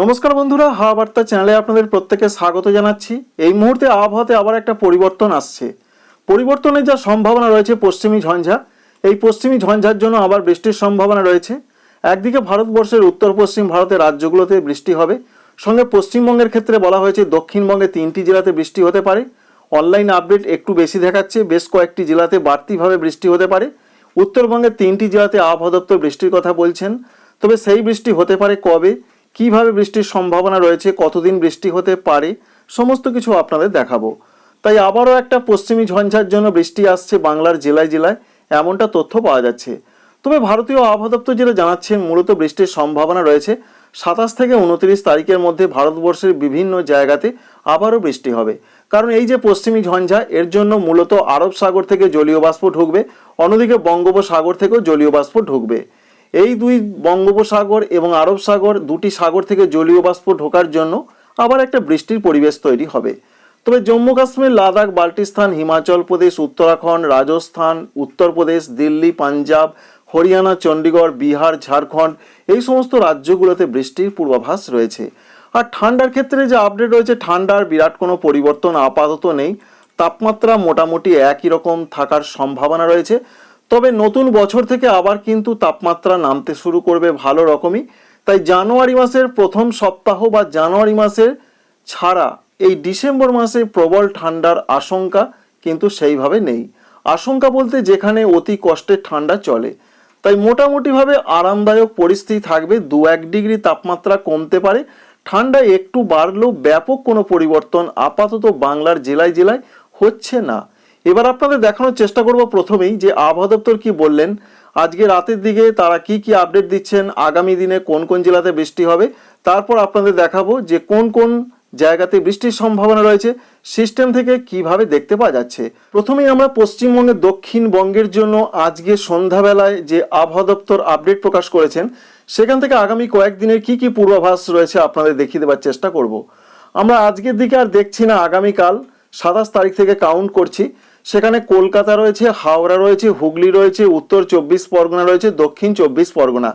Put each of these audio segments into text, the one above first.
নমস্কার বন্ধুরা, হাওয়া বার্তা চ্যানেলে আপনাদের প্রত্যেকে স্বাগত জানাচ্ছি। এই মুহূর্তে আবহাওয়াতে আবার একটা পরিবর্তন আসছে। পরিবর্তনের যা সম্ভাবনা রয়েছে পশ্চিমী ঝঞ্ঝা, এই পশ্চিমী ঝঞ্ঝার জন্য আবার বৃষ্টির সম্ভাবনা রয়েছে। একদিকে ভারতবর্ষের উত্তর পশ্চিম ভারতের রাজ্যগুলোতে বৃষ্টি হবে। সঙ্গে পশ্চিমবঙ্গের ক্ষেত্রে বলা হয়েছে দক্ষিণবঙ্গে তিনটি জেলাতে বৃষ্টি হতে পারে। অনলাইন আপডেট একটু বেশি দেখাচ্ছে, বেশ কয়েকটি জেলাতে বাড়তিভাবে বৃষ্টি হতে পারে। উত্তরবঙ্গের তিনটি জেলাতে আবহাওয়া দপ্তর বৃষ্টির কথা বলছেন। তবে সেই বৃষ্টি হতে পারে কবে? কীভাবে বৃষ্টির সম্ভাবনা রয়েছে, কতদিন বৃষ্টি হতে পারে, সমস্ত কিছু আপনাদের দেখাবো। তাই আবারও একটা পশ্চিমী ঝঞ্ঝার জন্য বৃষ্টি আসছে বাংলার জেলায় জেলায়, এমনটা তথ্য পাওয়া যাচ্ছে। তবে ভারতীয় আবহাওয়া দপ্তর যেটা জানাচ্ছেন, মূলত বৃষ্টির সম্ভাবনা রয়েছে। সাতাশ থেকে উনত্রিশ তারিখের মধ্যে ভারতবর্ষের বিভিন্ন জায়গাতে আবারও বৃষ্টি হবে। কারণ এই যে পশ্চিমী ঝঞ্ঝা, এর জন্য মূলত আরব সাগর থেকে জলীয় বাষ্প ঢুকবে, অন্যদিকে বঙ্গোপসাগর থেকেও জলীয় বাষ্প ঢুকবে। এই দুই বঙ্গোপসাগর এবং আরব সাগর দুটি সাগর থেকে জলীয় বাষ্প ঢোকার জন্য আবার একটা বৃষ্টির পরিবেশ তৈরি হবে। তবে জম্মু কাশ্মীর, লাদাখ, বাল্টিস্তান, হিমাচল প্রদেশ, উত্তরাখণ্ড, রাজস্থান উত্তরপ্রদেশ দিল্লি, পাঞ্জাব, হরিয়ানা চণ্ডীগড় বিহার, ঝাড়খণ্ড এই সমস্ত রাজ্যগুলোতে বৃষ্টির পূর্বাভাস রয়েছে। আর ঠান্ডার ক্ষেত্রে যে আপডেট রয়েছে, ঠান্ডার বিরাট কোনো পরিবর্তন আপাতত নেই। তাপমাত্রা মোটামুটি একই রকম থাকার সম্ভাবনা রয়েছে। তবে নতুন বছর থেকে আবার কিন্তু তাপমাত্রা নামতে শুরু করবে ভালো রকমই। তাই জানুয়ারি মাসের প্রথম সপ্তাহ বা জানুয়ারি মাসের ছাড়া এই ডিসেম্বর মাসে প্রবল ঠান্ডার আশঙ্কা কিন্তু সেইভাবে নেই। আশঙ্কা বলতে যেখানে অতি কষ্টের ঠান্ডা চলে। তাই মোটামুটিভাবে আরামদায়ক পরিস্থিতি থাকবে, দু এক ডিগ্রি তাপমাত্রা কমতে পারে। ঠান্ডা একটু বাড়লেও ব্যাপক কোনো পরিবর্তন আপাতত বাংলার জেলায় জেলায় হচ্ছে না। এবার আপনাদের দেখানোর চেষ্টা করব প্রথমেই যে আবহাওয়া দপ্তর কি বললেন। আজকে রাতের দিকে তারা কি কি আপডেট দিচ্ছেন, আগামী দিনে কোন কোন জেলাতে বৃষ্টি হবে, তারপর আপনাদের দেখাবো যে কোন কোন জায়গাতে বৃষ্টির সম্ভাবনা রয়েছে, সিস্টেম থেকে কীভাবে দেখতে পাওয়া যাচ্ছে। প্রথমেই আমরা পশ্চিমবঙ্গের দক্ষিণবঙ্গের জন্য আজকে সন্ধ্যাবেলায় যে আবহাওয়া দপ্তর আপডেট প্রকাশ করেছেন, সেখান থেকে আগামী কয়েকদিনের কি কি পূর্বাভাস রয়েছে আপনাদের দেখিয়ে দেওয়ার চেষ্টা করব। আমরা আজকের দিকে আর দেখছি না, আগামীকাল সাতাশ তারিখ থেকে কাউন্ট করছি। সেখানে কলকাতা রয়েছে, হাওড়া রয়েছে, হুগলি রয়েছে, উত্তর চব্বিশ পরগনা রয়েছে, দক্ষিণ চব্বিশ পরগনা।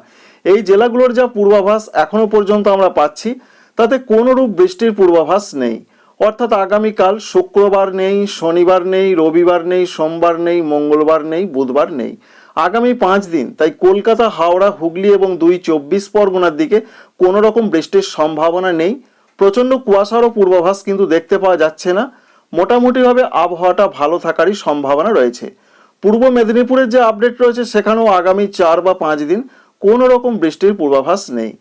এই জেলাগুলোর যা পূর্বাভাস এখনও পর্যন্ত আমরা পাচ্ছি, তাতে কোনোরূপ বৃষ্টির পূর্বাভাস নেই। অর্থাৎ আগামীকাল শুক্রবার নেই, শনিবার নেই, রবিবার নেই, সোমবার নেই, মঙ্গলবার নেই, বুধবার নেই। আগামী পাঁচ দিন, তাই কলকাতা, হাওড়া, হুগলি এবং দুই চব্বিশ পরগনার দিকে কোনো রকম বৃষ্টির সম্ভাবনা নেই। প্রচণ্ড কুয়াশারও পূর্বাভাস কিন্তু দেখতে পাওয়া যাচ্ছে না। মোটামুটিভাবে আবহাওয়াটা ভালো থাকারই সম্ভাবনা রয়েছে। পূর্ব মেদিনীপুরের যে আপডেট রয়েছে, সেখানেও আগামী চার বা পাঁচ দিন কোনো রকম বৃষ্টির পূর্বাভাস নেই।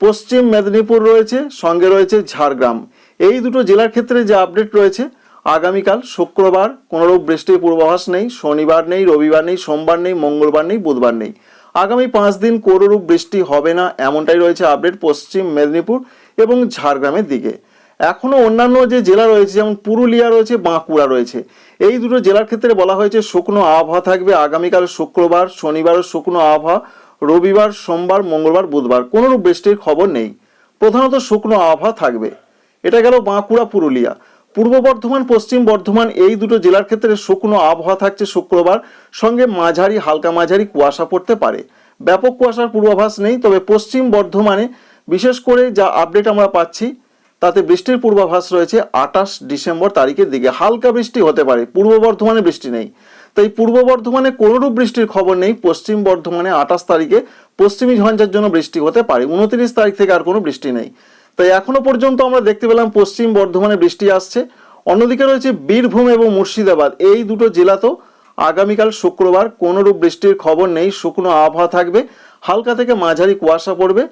পশ্চিম মেদিনীপুর রয়েছে, সঙ্গে রয়েছে ঝাড়গ্রাম। এই দুটো জেলার ক্ষেত্রে যে আপডেট রয়েছে, আগামীকাল শুক্রবার কোনোরূপ বৃষ্টির পূর্বাভাস নেই, শনিবার নেই, রবিবার নেই, সোমবার নেই, মঙ্গলবার নেই, বুধবার নেই। আগামী পাঁচ দিন কোনোরূপ বৃষ্টি হবে না, এমনটাই রয়েছে আপডেট পশ্চিম মেদিনীপুর এবং ঝাড়গ্রামের দিকে। এখনও অন্যান্য যে জেলা রয়েছে, যেমন পুরুলিয়া রয়েছে, বাঁকুড়া রয়েছে, এই দুটো জেলার ক্ষেত্রে বলা হয়েছে শুকনো আবহাওয়া থাকবে আগামীকাল শুক্রবার শনিবারও শুকনো আবহাওয়া, রবিবার, সোমবার, মঙ্গলবার, বুধবার, কোনোরূপ বৃষ্টির খবর নেই। প্রধানত শুকনো আবহাওয়া থাকবে। এটা গেল বাঁকুড়া, পুরুলিয়া। পূর্ব বর্ধমান, পশ্চিম বর্ধমান, এই দুটো জেলার ক্ষেত্রে শুকনো আবহাওয়া থাকছে শুক্রবার, সঙ্গে মাঝারি, হালকা মাঝারি কুয়াশা পড়তে পারে। ব্যাপক কুয়াশার পূর্বাভাস নেই, তবে পশ্চিম বর্ধমানে বিশেষ করে যা আপডেট আমরা পাচ্ছি তাতে বৃষ্টির পূর্বাভাস রয়েছে আঠাশ ডিসেম্বর তারিখের দিকে। হালকা বৃষ্টি হতে পারে, পূর্ব বর্ধমানে বৃষ্টি নেই। তাই পূর্ব বর্ধমানে কোনোরূপ বৃষ্টির খবর নেই, পশ্চিম বর্ধমানে আঠাশ তারিখে পশ্চিমী ঝঞ্ঝার জন্য বৃষ্টি হতে পারে, উনত্রিশ তারিখ থেকে আর কোনো বৃষ্টি নেই। তাই এখনও পর্যন্ত আমরা দেখতে পেলাম পশ্চিম বর্ধমানে বৃষ্টি আসছে। অন্যদিকে রয়েছে বীরভূম এবং মুর্শিদাবাদ, এই দুটো জেলাতেও আগামীকাল শুক্রবার কোনোরূপ বৃষ্টির খবর নেই, শুকনো আবহাওয়া থাকবে, হালকা থেকে মাঝারি কুয়াশা পড়বে।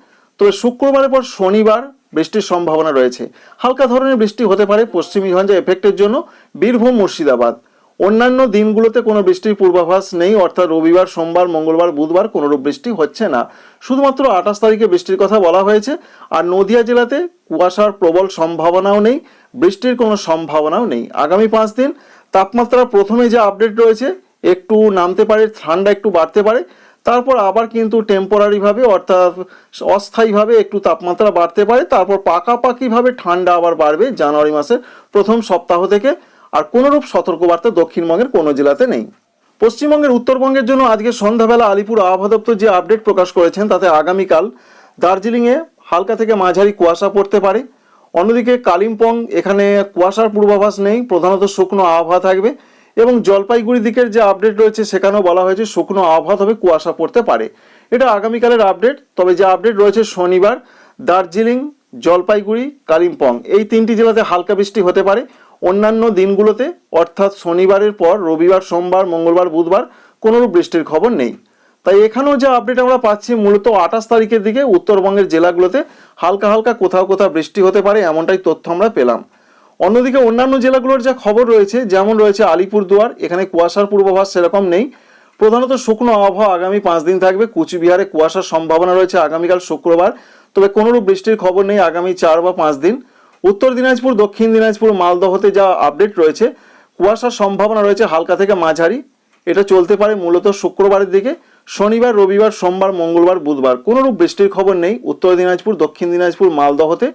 তবে শুক্রবারের পর শনিবার বৃষ্টির সম্ভাবনা রয়েছে। হালকা ধরনের বৃষ্টি হতে পারে পশ্চিমী ঝঞ্ঝা এফেক্টের জন্য। বীরভূম, মুর্শিদাবাদ। অন্যান্য দিনগুলোতে কোনো বৃষ্টির পূর্বাভাস নেই, অর্থাৎ রবিবার, সোমবার, মঙ্গলবার, বুধবার কোনোরূপ বৃষ্টি হচ্ছে না। শুধুমাত্র আঠাশ তারিখে বৃষ্টির কথা বলা হয়েছে, আর নদিয়া জেলাতে কুয়াশার প্রবল সম্ভাবনাও নেই, বৃষ্টির কোনো সম্ভাবনাও নেই। আগামী পাঁচ দিন তাপমাত্রা প্রথমে যে আপডেট রয়েছে, একটু নামতে পারে, ঠান্ডা একটু বাড়তে পারে। তারপর আবার কিন্তু টেম্পোরারিভাবে অর্থাৎ অস্থায়ীভাবে একটু তাপমাত্রা বাড়তে পারে, তারপর পাকাপাকিভাবে ঠান্ডা আবার বাড়বে জানুয়ারি মাসের প্রথম সপ্তাহ থেকে। আর কোনোরূপ সতর্কবার্তা দক্ষিণবঙ্গের কোনো জেলাতে নেই। পশ্চিমবঙ্গের উত্তরবঙ্গের জন্য আজকে সন্ধ্যাবেলা আলিপুর আবহাওয়া দপ্তর যে আপডেট প্রকাশ করেছেন, তাতে আগামীকাল দার্জিলিংয়ে হালকা থেকে মাঝারি কুয়াশা পড়তে পারে। অন্যদিকে কালিম্পং, এখানে কুয়াশার পূর্বাভাস নেই, প্রধানত শুকনো আবহাওয়া থাকবে। এবং জলপাইগুড়ি দিকের যে আপডেট রয়েছে, সেখানেও বলা হয়েছে শুকনো আবহাওয়া তবে কুয়াশা পড়তে পারে। এটা আগামীকালের আপডেট তবে যে আপডেট রয়েছে শনিবার, দার্জিলিং, জলপাইগুড়ি, কালিম্পং, এই তিনটি জেলাতে হালকা বৃষ্টি হতে পারে। অন্যান্য দিনগুলোতে, অর্থাৎ শনিবারের পর, রবিবার, সোমবার, মঙ্গলবার, বুধবার, কোনোরূপ বৃষ্টির খবর নেই। তাই এখানেও যে আপডেট আমরা পাচ্ছি, মূলত আঠাশ তারিখের দিকে উত্তরবঙ্গের জেলাগুলোতে হালকা হালকা কোথাও কোথাও বৃষ্টি হতে পারে, এমনটাই তথ্য আমরা পেলাম। অন্যদিকে অন্যান্য জেলাগুলোর যা খবর রয়েছে, যেমন রয়েছে আলিপুরদুয়ার, এখানে কুয়াশার পূর্বাভাস সেরকম নেই। প্রধানত শুকনো আবহাওয়া আগামী পাঁচ দিন থাকবে। কুচবিহারে কুয়াশার সম্ভাবনা রয়েছে আগামীকাল শুক্রবার। তবে কোনোরূপ বৃষ্টির খবর নেই আগামী চার বা পাঁচ দিন। উত্তর দিনাজপুর, দক্ষিণ দিনাজপুর, মালদহতে যা আপডেট রয়েছে, কুয়াশার সম্ভাবনা রয়েছে হালকা থেকে মাঝারি। এটা চলতে পারে মূলত শুক্রবারের দিকে। শনিবার, রবিবার, সোমবার, মঙ্গলবার, বুধবার। কোনোরূপ বৃষ্টির খবর নেই উত্তর দিনাজপুর, দক্ষিণ দিনাজপুর, মালদহতে।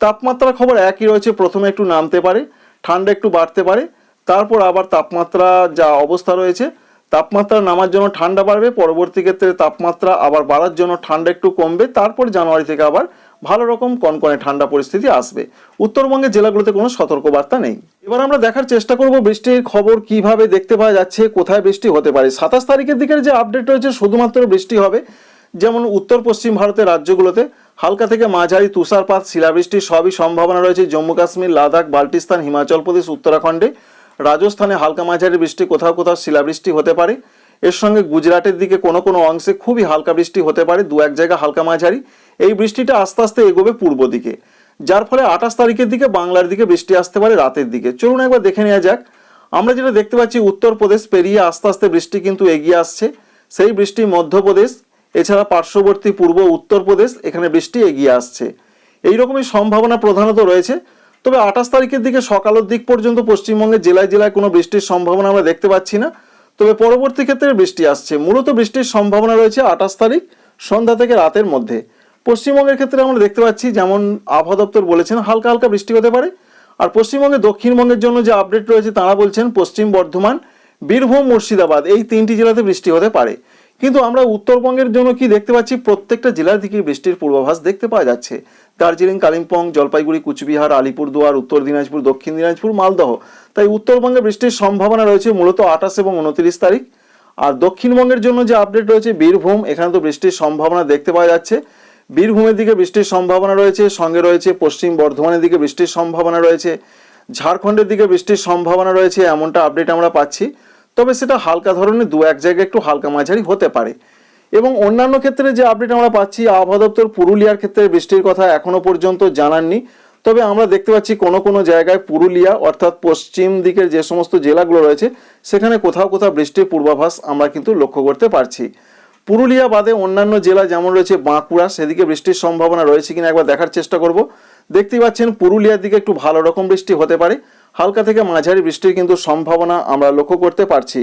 তাপমাত্রার খবর একই রয়েছে, প্রথমে একটু নামতে পারে, ঠান্ডা একটু বাড়তে পারে, তারপর আবার তাপমাত্রা যা অবস্থা রয়েছে, তাপমাত্রা নামার জন্য ঠান্ডা বাড়বে, পরবর্তী ক্ষেত্রে তাপমাত্রা আবার বাড়ার জন্য ঠান্ডা একটু কমবে, তারপর জানুয়ারি থেকে আবার ভালো রকম কনকনে ঠান্ডা পরিস্থিতি আসবে। উত্তরবঙ্গের জেলাগুলোতে কোনো সতর্কবার্তা নেই। এবার আমরা দেখার চেষ্টা করব বৃষ্টির খবর কীভাবে দেখতে পাওয়া যাচ্ছে, কোথায় বৃষ্টি হতে পারে। সাতাশ তারিখের দিকের যে আপডেট রয়েছে, শুধুমাত্র বৃষ্টি হবে, যেমন উত্তর পশ্চিম ভারতের রাজ্যগুলোতে হালকা থেকে মাঝারি তুষারপাত শিলাবৃষ্টির সবই সম্ভাবনা রয়েছে জম্মু কাশ্মীর, লাদাখ, বাল্টিস্তান, হিমাচল প্রদেশ, উত্তরাখণ্ডে। রাজস্থানে হালকা মাঝারি বৃষ্টি, কোথাও কোথাও শিলাবৃষ্টি হতে পারে। এর সঙ্গে গুজরাটের দিকে কোনো কোনো অংশে খুবই হালকা বৃষ্টি হতে পারে, দু এক জায়গা হালকা মাঝারি। এই বৃষ্টিটা আস্তে আস্তে এগোবে পূর্ব দিকে। যার ফলে আঠাশ তারিখের দিকে বাংলার দিকে বৃষ্টি আসতে পারে রাতের দিকে। চলুন একবার দেখে নেওয়া যাক। আমরা যেটা দেখতে পাচ্ছি, উত্তরপ্রদেশ পেরিয়ে আস্তে আস্তে বৃষ্টি কিন্তু এগিয়ে আসছে। সেই বৃষ্টি মধ্যপ্রদেশ এছাড়া পার্শ্ববর্তী পূর্ব উত্তরপ্রদেশ এখানে বৃষ্টি এগিয়ে আসছে। এই রকমই সম্ভাবনা প্রধানত রয়েছে। তবে আঠাশ তারিখের দিকে সকালের দিক পর্যন্ত পশ্চিমবঙ্গের জেলায় জেলায় কোনো বৃষ্টির সম্ভাবনা আমরা দেখতে পাচ্ছি না। তবে পরবর্তী ক্ষেত্রে বৃষ্টি আসছে। মূলত বৃষ্টির সম্ভাবনা রয়েছে আঠাশ তারিখ সন্ধ্যা থেকে রাতের মধ্যে। পশ্চিমবঙ্গের ক্ষেত্রে আমরা দেখতে পাচ্ছি, যেমন আবহাওয়া দপ্তর বলেছেন, হালকা হালকা বৃষ্টি হতে পারে। আর পশ্চিমবঙ্গে দক্ষিণবঙ্গের জন্য যে আপডেট রয়েছে তারা বলছেন, পশ্চিম বর্ধমান, বীরভূম, মুর্শিদাবাদ এই তিনটি জেলাতে বৃষ্টি হতে পারে। কিন্তু আমরা উত্তরবঙ্গের জন্য কি দেখতে পাচ্ছি? প্রত্যেকটা জেলার দিকে বৃষ্টির পূর্বাভাস দেখতে পাওয়া যাচ্ছে। দার্জিলিং, কালিম্পং, জলপাইগুড়ি, কুচবিহার, আলিপুরদুয়ার, উত্তর দিনাজপুর, দক্ষিণ দিনাজপুর, মালদহ। তাই উত্তরবঙ্গে বৃষ্টির সম্ভাবনা রয়েছে মূলত আঠাশ এবং উনত্রিশ তারিখ। আর দক্ষিণবঙ্গের জন্য যে আপডেট রয়েছে, বীরভূম, এখানে তো বৃষ্টির সম্ভাবনা দেখতে পাওয়া যাচ্ছে। বীরভূমের দিকে বৃষ্টির সম্ভাবনা রয়েছে, সঙ্গে রয়েছে পশ্চিম বর্ধমানের দিকে বৃষ্টির সম্ভাবনা রয়েছে। ঝাড়খণ্ডের দিকে বৃষ্টির সম্ভাবনা রয়েছে, এমনটা আপডেট আমরা পাচ্ছি। তবে সেটা হালকা ধরনের দু এক জায়গায় একটু হালকা মাঝারি হতে পারে। এবং অন্যান্য ক্ষেত্রে যে আপডেট আমরা পাচ্ছি, আবহাওয়া দপ্তর পুরুলিয়ার ক্ষেত্রে বৃষ্টির কথা এখনও পর্যন্ত জানাননি। তবে আমরা দেখতে পাচ্ছি কোনো কোনো জায়গায় পুরুলিয়া অর্থাৎ পশ্চিম দিকের যে সমস্ত জেলাগুলো রয়েছে, সেখানে কোথাও কোথাও বৃষ্টির পূর্বাভাস আমরা কিন্তু লক্ষ্য করতে পারছি। পুরুলিয়া বাদে অন্যান্য জেলা যেমন রয়েছে বাঁকুড়া, সেদিকে বৃষ্টির সম্ভাবনা রয়েছে কিনা একবার দেখার চেষ্টা করব। দেখতেই পাচ্ছেন পুরুলিয়ার দিকে একটু ভালো রকম বৃষ্টি হতে পারে। হালকা থেকে মাঝারি বৃষ্টির কিন্তু সম্ভাবনা আমরা লক্ষ্য করতে পারছি।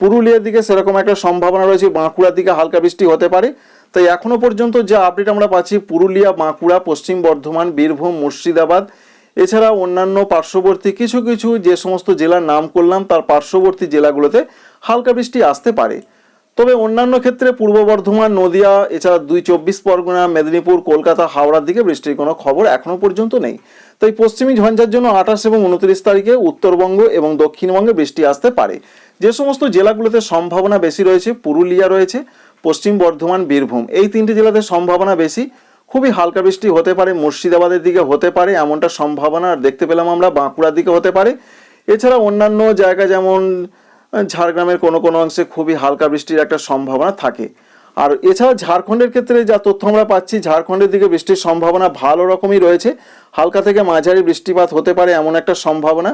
পুরুলিয়ার দিকে সেরকম একটা সম্ভাবনা রয়েছে, বাঁকুড়ার দিকে হালকা বৃষ্টি হতে পারে। তাই এখনও পর্যন্ত যে আপডেট আমরা পাচ্ছি, পুরুলিয়া, বাঁকুড়া, পশ্চিম বর্ধমান, বীরভূম, মুর্শিদাবাদ, এছাড়া অন্যান্য পার্শ্ববর্তী কিছু কিছু যে সমস্ত জেলার নাম করলাম, তার পার্শ্ববর্তী জেলাগুলোতে হালকা বৃষ্টি আসতে পারে। তবে অন্যান্য ক্ষেত্রে পূর্ব বর্ধমান, নদিয়া, এছাড়া দুই চব্বিশ পরগনা, মেদিনীপুর, কলকাতা, হাওড়ার দিকে বৃষ্টির কোনো খবর এখনও পর্যন্ত নেই। তাই পশ্চিমী ঝঞ্ঝার জন্য আঠাশ এবং উনত্রিশ তারিখে উত্তরবঙ্গ এবং দক্ষিণবঙ্গে বৃষ্টি আসতে পারে। যে সমস্ত জেলাগুলোতে সম্ভাবনা বেশি রয়েছে, পুরুলিয়া রয়েছে, পশ্চিম বর্ধমান, বীরভূম, এই তিনটি জেলাতে সম্ভাবনা বেশি। খুবই হালকা বৃষ্টি হতে পারে, মুর্শিদাবাদের দিকে হতে পারে, এমনটা সম্ভাবনা দেখতে পেলাম আমরা বাঁকুড়ার দিকে হতে পারে। এছাড়া অন্যান্য জায়গা যেমন ঝাড়গ্রামের কোনো কোনো অংশে খুবই হালকা বৃষ্টির একটা সম্ভাবনা থাকে। আর এছাড়া ঝাড়খণ্ডের ক্ষেত্রে যা তথ্য আমরা পাচ্ছি, ঝাড়খণ্ডের দিকে বৃষ্টির সম্ভাবনা ভালো রকমই রয়েছে। হালকা থেকে মাঝারি বৃষ্টিপাত হতে পারে এমন একটা সম্ভাবনা।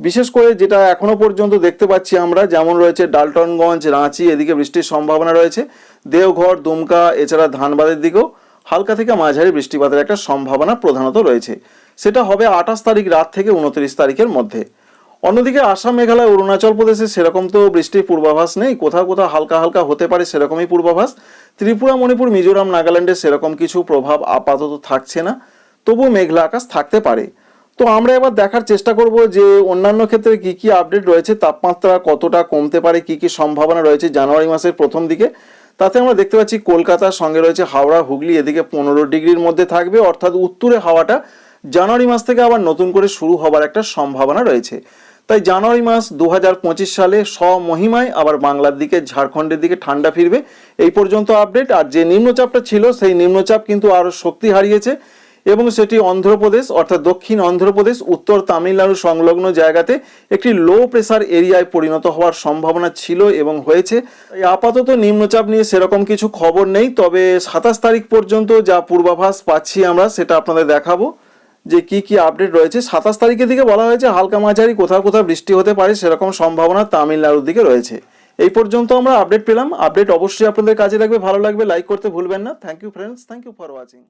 বিশেষ করে যেটা এখনও পর্যন্ত দেখতে পাচ্ছি আমরা, যেমন রয়েছে ডালটনগঞ্জ, রাঁচি, এদিকে বৃষ্টির সম্ভাবনা রয়েছে। দেওঘর, দুমকা, এছাড়া ধানবাদের দিকেও হালকা থেকে মাঝারি বৃষ্টিপাতের একটা সম্ভাবনা প্রধানত রয়েছে। সেটা হবে আঠাশ তারিখ রাত থেকে উনত্রিশ তারিখের মধ্যে। অন্যদিকে আসাম, মেঘালয়, অরুণাচল প্রদেশে সেরকম তো বৃষ্টির পূর্বাভাস নেই। কোথাও কোথাও হালকা হালকা হতে পারে সেরকমই পূর্বাভাস। ত্রিপুরা, মণিপুর, মিজোরাম, নাগাল্যান্ডে সেরকম কিছু প্রভাব আপাতত থাকছে না। তবু মেঘলা আকাশ থাকতে পারে। তো আমরা এবার দেখার চেষ্টা করব যে অন্যান্য ক্ষেত্রে কি কি আপডেট রয়েছে, তাপমাত্রা কতটা কমতে পারে, কি কি সম্ভাবনা রয়েছে জানুয়ারি মাসের প্রথম দিকে। তাতে আমরা দেখতে পাচ্ছি কলকাতার সঙ্গে রয়েছে হাওড়া, হুগলি, এদিকে পনেরো ডিগ্রির মধ্যে থাকবে। অর্থাৎ উত্তরে হাওয়াটা জানুয়ারি মাস থেকে আবার নতুন করে শুরু হবার একটা সম্ভাবনা রয়েছে। তাই জানুয়ারি মাস দু হাজার পঁচিশ সালে স্বমহিমায় আবার বাংলার দিকে, ঝাড়খণ্ডের দিকে ঠান্ডা ফিরবে। এই পর্যন্ত আপডেট। আর যে নিম্নচাপটা ছিল, সেই নিম্নচাপ কিন্তু আরও শক্তি হারিয়েছে। এবং সেটি অন্ধ্রপ্রদেশ, অর্থাৎ দক্ষিণ অন্ধ্রপ্রদেশ, উত্তর তামিলনাড়ু সংলগ্ন জায়গাতে একটি লো প্রেসার এরিয়ায় পরিণত হওয়ার সম্ভাবনা ছিল এবং হয়েছে। আপাতত নিম্নচাপ নিয়ে সেরকম কিছু খবর নেই, তবে সাতাশ তারিখ পর্যন্ত যা পূর্বাভাস পাচ্ছি আমরা, সেটা আপনাদের দেখাবো। যে কি কি আপডেট রয়েছে, সাতাশ তারিখের দিকে বলা হয়েছে হালকা মাঝারি, কোথাও কোথাও বৃষ্টি হতে পারে, সেরকম সম্ভাবনা তামিলনাড়ুর দিকে রয়েছে। এই পর্যন্ত আমরা আপডেট পেলাম। আপডেট অবশ্যই আপনাদের কাজে লাগবে, ভালো লাগবে লাইক করতে ভুলবেন না। Thank you friends thank you for watching